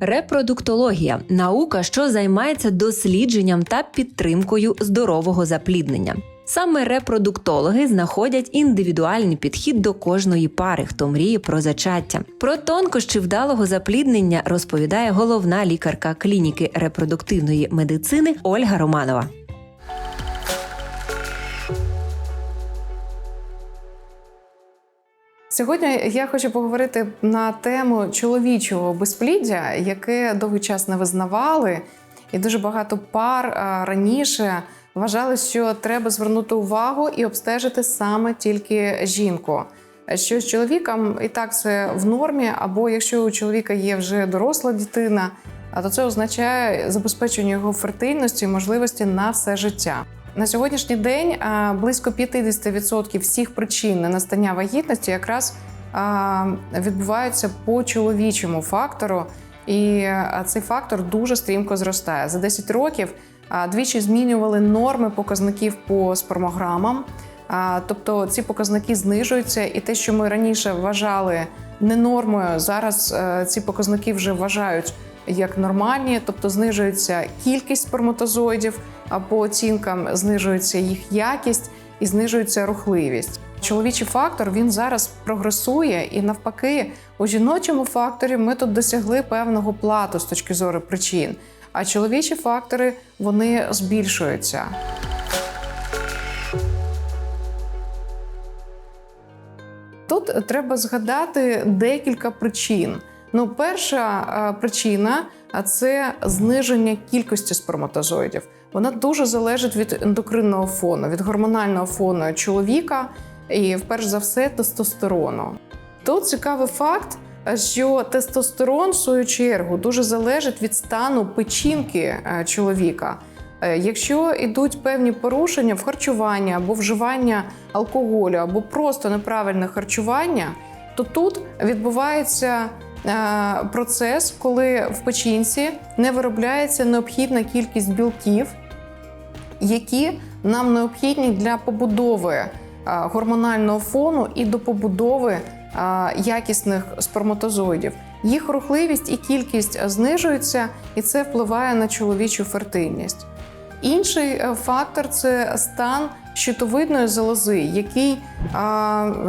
Репродуктологія наука, що займається дослідженням та підтримкою здорового запліднення. Саме репродуктологи знаходять індивідуальний підхід до кожної пари, хто мріє про зачаття. Про тонкощі вдалого запліднення розповідає головна лікарка клініки репродуктивної медицини Ольга Романова. Сьогодні я хочу поговорити на тему чоловічого безпліддя, яке довгий час не визнавали, і дуже багато пар раніше вважали, що треба звернути увагу і обстежити саме тільки жінку. Що з чоловіком і так це в нормі, або якщо у чоловіка є вже доросла дитина, то це означає забезпечення його фертильності і можливості на все життя. На сьогоднішній день близько 50% всіх причин ненастання вагітності якраз відбуваються по чоловічому фактору, і цей фактор дуже стрімко зростає. За 10 років двічі змінювали норми показників по спермограмам. Тобто ці показники знижуються, і те, що ми раніше вважали не нормою, зараз е, ці показники вже вважають як нормальні, тобто знижується кількість сперматозоїдів, по оцінкам знижується їх якість і знижується рухливість. Чоловічий фактор він зараз прогресує, і навпаки, у жіночому факторі ми тут досягли певного плату з точки зору причин. А чоловічі фактори вони збільшуються. Тут треба згадати декілька причин. Ну, перша е, причина це зниження кількості сперматозоїдів. Вона дуже залежить від ендокринного фону, від гормонального фону чоловіка і, вперше за все, тестостерону. Тут цікавий факт, що тестостерон, в свою чергу, дуже залежить від стану печінки е, чоловіка. Е, Якщо йдуть певні порушення в харчуванні або вживання алкоголю, або просто неправильне харчування, то тут відбувається е, процес, коли в печінці не виробляється необхідна кількість білків, які нам необхідні для побудови гормонального фону і до побудови якісних сперматозоїдів. Їх рухливість і кількість знижуються, і це впливає на чоловічу фертильність. Інший е, фактор це стан щитовидної залози, який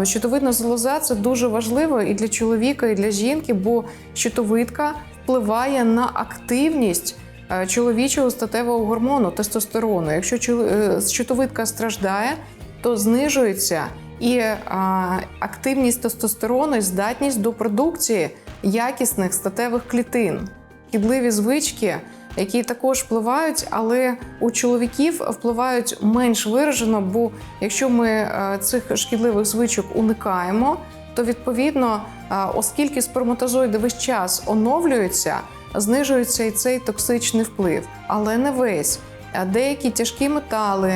щитовидна залоза це дуже важливо і для чоловіка, і для жінки, бо щитовидка впливає на активність е, чоловічого статевого гормону тестостерону. Якщо е, щитовидка страждає, то знижується і а, активність тестостерону і здатність до продукції якісних статевих клітин. Шкідливі звички які також впливають, але у чоловіків впливають менш виражено, бо якщо ми е, цих шкідливих звичок уникаємо, то відповідно, е, оскільки сперматозоїди весь час оновлюються, знижується і цей токсичний вплив, але не весь. А Деякі тяжкі метали,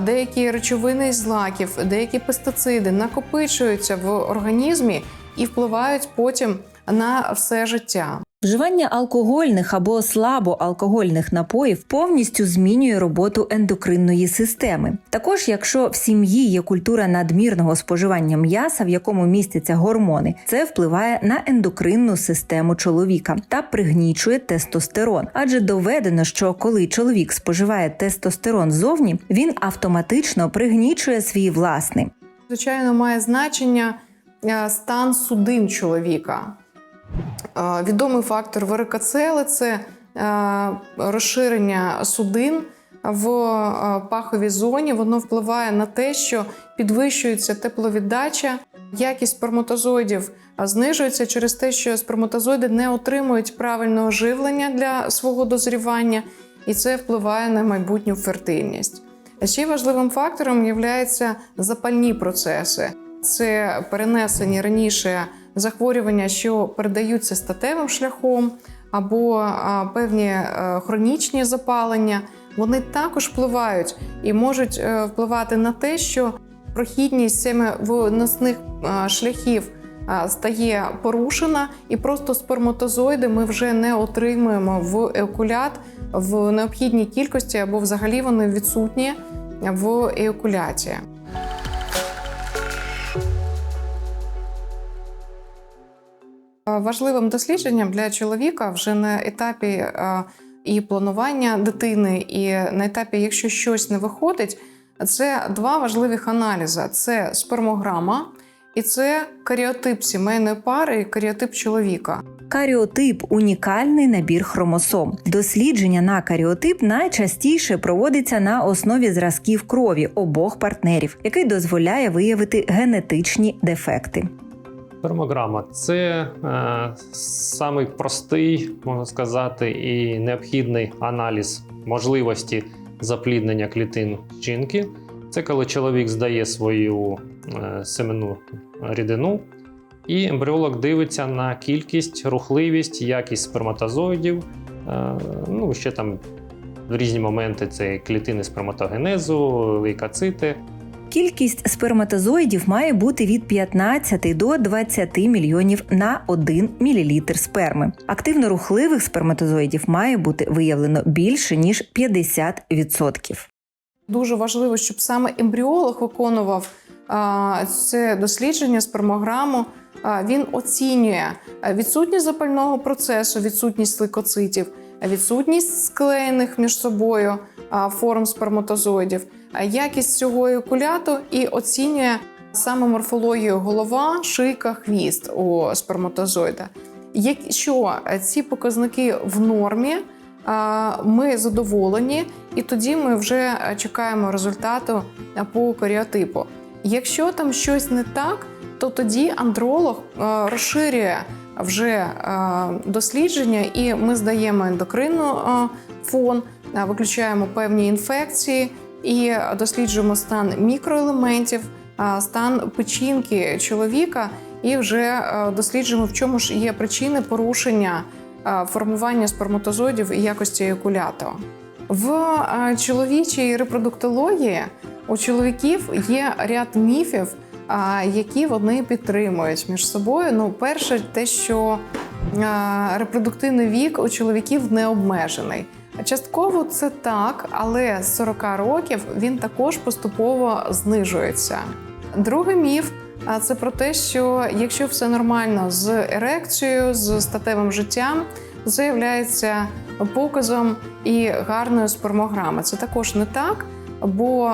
деякі речовини із злаків, деякі пестициди накопичуються в організмі і впливають потім на все життя. Вживання алкогольних або слабоалкогольних напоїв повністю змінює роботу ендокринної системи. Також, якщо в сім'ї є культура надмірного споживання м'яса, в якому містяться гормони, це впливає на ендокринну систему чоловіка та пригнічує тестостерон. Адже доведено, що коли чоловік споживає тестостерон зовні, він автоматично пригнічує свій власний. Звичайно, має значення е, стан судин чоловіка. Відомий фактор варикоцели – це е, розширення судин в е, паховій зоні. Воно впливає на те, що підвищується тепловіддача, якість сперматозоїдів знижується через те, що сперматозоїди не отримують правильного живлення для свого дозрівання, і це впливає на майбутню фертильність. Ще важливим фактором є запальні процеси. Це перенесені раніше захворювання, що передаються статевим шляхом, або певні е, хронічні запалення. Вони також впливають і можуть е, впливати на те, що прохідність саме виносних шляхів стає порушена, і просто сперматозоїди ми вже не отримуємо в еокулят в необхідній кількості або взагалі вони відсутні в еякуляції. Важливим дослідженням для чоловіка вже на етапі е, і планування дитини, і на етапі, якщо щось не виходить, це два важливих аналізи: це спермограма і це каріотип сімейної пари, і каріотип чоловіка. Каріотип унікальний набір хромосом. Дослідження на каріотип найчастіше проводиться на основі зразків крові обох партнерів, який дозволяє виявити генетичні дефекти. Спермограма це е, самий простий, можна сказати, і необхідний аналіз можливості запліднення клітин жінки. Це коли чоловік здає свою е, семенну рідину, і ембріолог дивиться на кількість, рухливість, якість сперматозоїдів. Е, ну, ще там в різні моменти це клітини сперматогенезу, лейкоцити. Кількість сперматозоїдів має бути від 15 до 20 мільйонів на 1 мл сперми. Активно рухливих сперматозоїдів має бути виявлено більше ніж 50%. Дуже важливо, щоб саме ембріолог виконував це дослідження спермограму. Він оцінює відсутність запального процесу, відсутність лейкоцитів, відсутність склеєних між собою форм сперматозоїдів, якість цього еякуляту і оцінює саме морфологію голова, шийка, хвіст у сперматозоїда. Якщо ці показники в нормі, ми задоволені, і тоді ми вже чекаємо результату по каріотипу. Якщо там щось не так, то тоді андролог розширює вже дослідження, і ми здаємо ендокринну фон, виключаємо певні інфекції і досліджуємо стан мікроелементів, е, стан печінки чоловіка, і вже е, досліджуємо, в чому ж є причини порушення е, формування сперматозоїдів і якості еякуляту. В е, чоловічій репродуктології у чоловіків є ряд міфів, які вони підтримують між собою. Ну, перше, те, що репродуктивний вік у чоловіків не обмежений. Частково це так, але з 40 років він також поступово знижується. Другий міф це про те, що якщо все нормально з ерекцією, з статевим життям, є показом і гарної спермограми. Це також не так, бо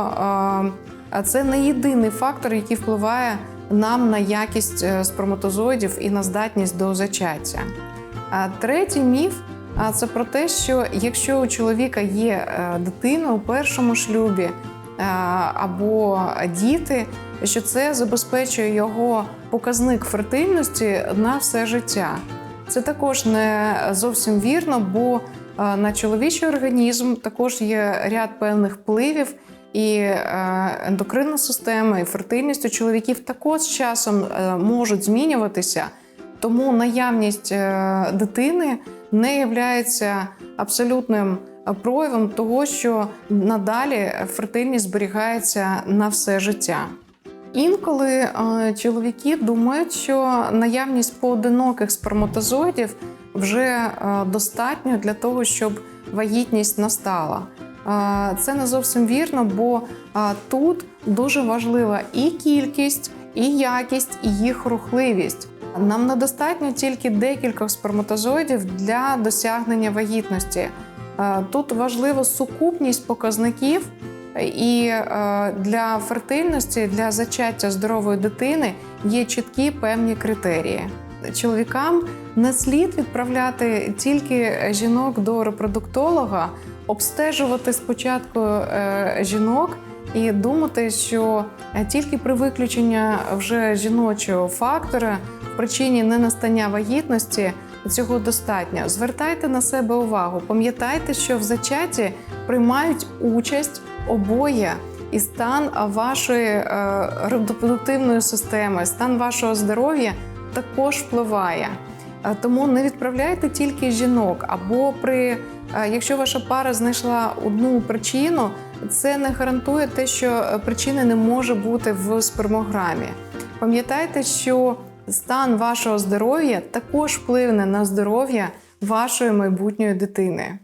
це не єдиний фактор, який впливає нам на якість е, сперматозоїдів і на здатність до зачаття. А третій міф а, це про те, що якщо у чоловіка є е, дитина у першому шлюбі е, або діти, що це забезпечує його показник фертильності на все життя. Це також не зовсім вірно, бо е, на чоловічий організм також є ряд певних впливів, і ендокринна система, і фертильність у чоловіків також з часом можуть змінюватися. Тому наявність е, дитини не є абсолютним проявом того, що надалі фертильність зберігається на все життя. Інколи е, чоловіки думають, що наявність поодиноких сперматозоїдів вже е, достатньо для того, щоб вагітність настала. Е, Це не зовсім вірно, бо е, тут дуже важлива і кількість, і якість, і їх рухливість. Нам недостатньо тільки декількох сперматозоїдів для досягнення вагітності. Е, Тут важлива сукупність показників, і е, для фертильності, для зачаття здорової дитини є чіткі певні критерії. Чоловікам не слід відправляти тільки жінок до репродуктолога, обстежувати спочатку е, жінок і думати, що тільки при виключенні вже жіночого фактора причині ненастання вагітності цього достатньо. Звертайте на себе увагу, пам'ятайте, що в зачатті приймають участь обоє. І стан вашої е, репродуктивної системи, стан вашого здоров'я також впливає. Е, Тому не відправляйте тільки жінок. Або при е, якщо ваша пара знайшла одну причину, це не гарантує те, що причини не може бути в спермограмі. Пам'ятайте, що стан вашого здоров'я також впливне на здоров'я вашої майбутньої дитини.